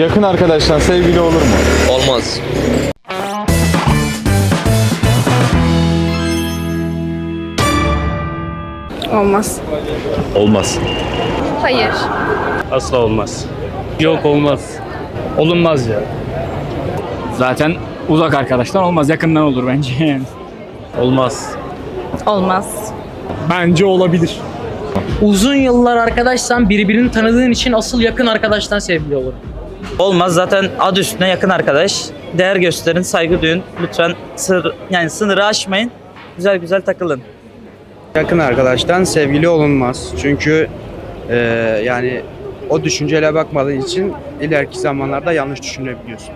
Yakın arkadaştan sevgili olur mu? Olmaz. Olmaz. Olmaz. Hayır. Asla olmaz. Yok olmaz. Olunmaz ya. Zaten uzak arkadaştan olmaz. Yakından olur bence. Olmaz. Olmaz. bence olabilir. Uzun yıllar arkadaşsan birbirini tanıdığın için asıl yakın arkadaştan sevgili olur. Olmaz zaten adı üstüne yakın arkadaş. Değer gösterin, saygı duyun. Lütfen sır, yani sınırı aşmayın. Güzel güzel takılın. Yakın arkadaştan sevgili olunmaz. Çünkü eee, yani o düşünceyle bakmadığın için ileriki zamanlarda yanlış düşünebiliyorsun.